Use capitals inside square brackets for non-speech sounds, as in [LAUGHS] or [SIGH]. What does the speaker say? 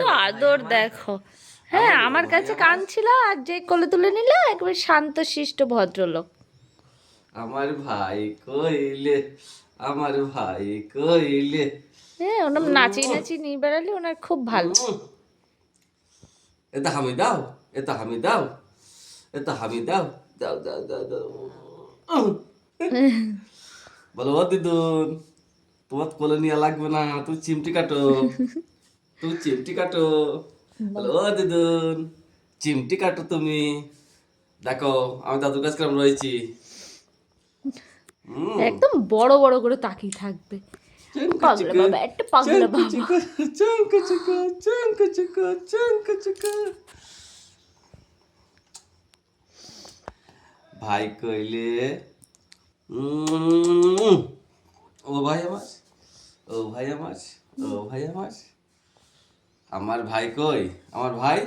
তো আদর দেখো। হ্যাঁ আমার কাছে কাঁদছিল আর যে কোলে তুলে নিল একবার শান্ত শিষ্ট ভদ্রলোক। আমার ভাই কইলে আমার ভাই কইলে। হ্যাঁ ওনার নাচি নাচি নিয়ে বেড়ালে ওনার খুব ভালো। এটা হামি দাও এটা হামি দাও এটা হামি দাও দাও দাও দাও দাও। বলো দিদুন তোমার কোলে নিয়ে লাগবে না তুই চিমটি কাটো। [LAUGHS] তুমি চিমটি কাটো ও দিদুন চিমটি কাটো তুমি দেখো আমি দাদুর কাছে কেমন রয়েছি একদম বড় বড় করে তাকিয়ে থাকবে পাগলা বাবা একটা পাগলা বাবা চঙ্কা চকা চঙ্কা চকা চঙ্কা চকা ভাই কইলে ও ভাই আমার ও ভাই আমার ও ভাই আমার আমার ভাই কই? আমার ভাই?